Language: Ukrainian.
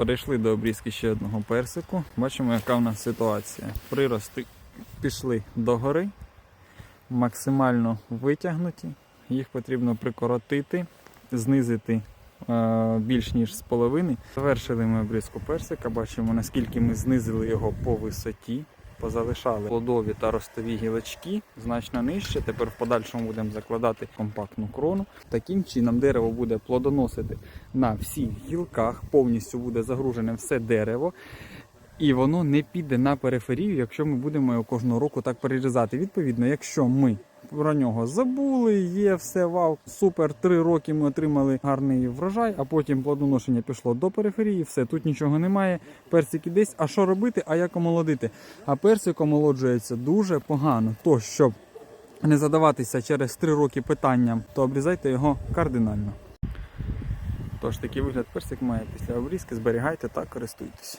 Перейшли до обрізки ще одного персику. Бачимо, яка в нас ситуація. Прирости пішли догори, максимально витягнуті. Їх потрібно прикоротити, знизити е, більш ніж з половини. Завершили ми обрізку персика. Бачимо, наскільки ми знизили його по висоті. Позалишали плодові та ростові гілочки значно нижче. Тепер в подальшому будемо закладати компактну крону. Таким чином дерево буде плодоносити на всіх гілках, повністю буде загружене все дерево. І воно не піде на периферію, якщо ми будемо його кожного року так перерізати. Відповідно, якщо ми про нього забули, є все вау, супер, три роки ми отримали гарний врожай, а потім плодоношення пішло до периферії, все, тут нічого немає, персики десь, а що робити, а як омолодити? А персик омолоджується дуже погано. То, щоб не задаватися через три роки питанням, то обрізайте його кардинально. Тож такий вигляд персик має після обрізки, зберігайте та користуйтесь.